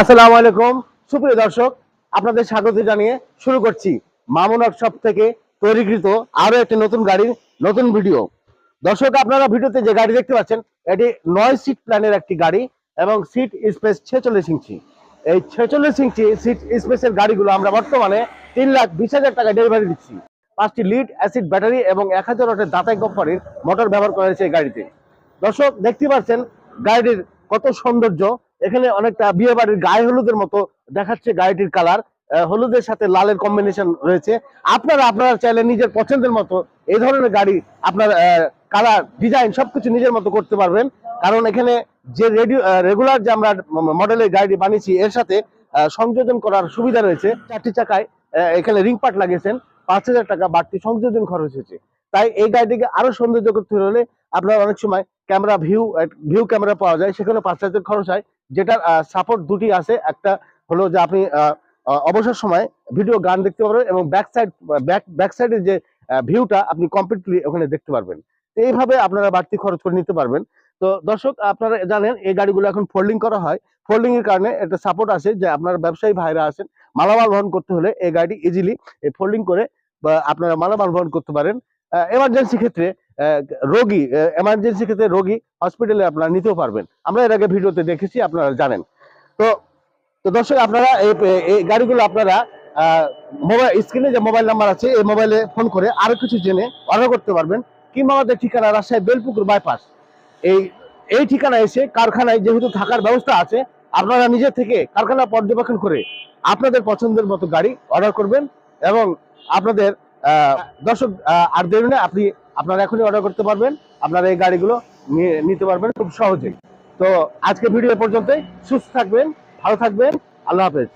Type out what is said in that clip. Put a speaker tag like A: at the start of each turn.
A: আসসালামু আলাইকুম। সুপ্রিয় দর্শক, আপনাদের স্বাগত জানিয়ে শুরু করছি মামুন সব থেকে তৈরিকৃত আরও একটি নতুন গাড়ির নতুন ভিডিও। দর্শক, আপনারা ভিডিওতে যে গাড়ি দেখতে পাচ্ছেন, এটি নয় সিট প্ল্যানের একটি গাড়ি এবং সিট স্পেস ছেচল্লিশ ইঞ্চি। এই ছেচল্লিশ ইঞ্চি সিট স্পেসের গাড়িগুলো আমরা বর্তমানে তিন লাখ বিশ হাজার টাকা ডেলিভারি দিচ্ছি। পাঁচটি লিড অ্যাসিড ব্যাটারি এবং এক হাজার ওয়াটের দাতাই কোম্পানির মোটর ব্যবহার করা হয়েছে এই গাড়িতে। দর্শক, দেখতে পাচ্ছেন গাড়িটির কত সৌন্দর্য এখানে অনেকটা বিয়ে বাড়ির গায়ে হলুদের মতো দেখাচ্ছে গাড়িটির কালার হলুদের সাথে লালের কম্বিনেশন রয়েছে। আপনারা আপনারা চাইলে নিজের পছন্দের মতো এই ধরনের গাড়ি আপনার কালার ডিজাইন সবকিছু নিজের মতো করতে পারবেন। কারণ এখানে যে রেডিও রেগুলার যে আমরা মডেলের গাড়ি বানিয়েছি, এর সাথে সংযোজন করার সুবিধা রয়েছে। চারটি চাকায় এখানে রিং পার্ট লাগিয়েছেন, পাঁচ হাজার টাকা বাড়তি সংযোজন খরচ হয়েছে। তাই এই গাড়িটিকে আরও সৌন্দর্য করতে হলে আপনার অনেক সময় ক্যামেরা ভিউ ভিউ ক্যামেরা পাওয়া যায়, সেখানে পাঁচ হাজার খরচ হয়। যেটার সাপোর্ট দুটি আছে। একটা হলো যে আপনি অবসর সময় ভিডিও গান দেখতে পারবেন এবং ব্যাক সাইড ব্যাক ব্যাক সাইডের যে ভিউটা আপনি কমপ্লিটলি ওখানে দেখতে পারবেন। এইভাবে আপনারা বাড়তি খরচ করে নিতে পারবেন। তো দর্শক, আপনারা জানেন এই গাড়িগুলো এখন ফোল্ডিং করা হয়। ফোল্ডিং এর কারণে একটা সাপোর্ট আছে যে আপনার ব্যবসায়ী ভাইরা আছেন, মালামাল বহন করতে হলে এই গাড়িটি ইজিলি ফোল্ডিং করে আপনারা মালামাল বহন করতে পারেন। এমার্জেন্সি ক্ষেত্রে রোগী এমার্জেন্সি ক্ষেত্রে রোগী হসপিটালে আপনারা নিতেও পারবেন। আমরা এর আগে ভিডিওতে দেখেছি, আপনারা জানেন। তো তো দর্শক, আপনারা এই গাড়িগুলো আপনারা মোবাইল স্ক্রিনে যে মোবাইল নাম্বার আছে, এই মোবাইলে ফোন করে আরও কিছু জেনে অর্ডার করতে পারবেন। কিংবা আমাদের ঠিকানা রাজশাহী বেলপুকুর বাইপাস এই এই ঠিকানা এসে কারখানায় যেহেতু থাকার ব্যবস্থা আছে, আপনারা নিজে থেকে কারখানা পর্যবেক্ষণ করে আপনাদের পছন্দের মতো গাড়ি অর্ডার করবেন এবং আপনাদের দর্শক আর দেরি না, আপনি আপনারা এখনই অর্ডার করতে পারবেন, আপনারা এই গাড়িগুলো নিতে পারবেন খুব সহজেই। তো আজকে ভিডিও পর্যন্তই, সুস্থ থাকবেন, ভালো থাকবেন, আল্লাহ হাফেজ।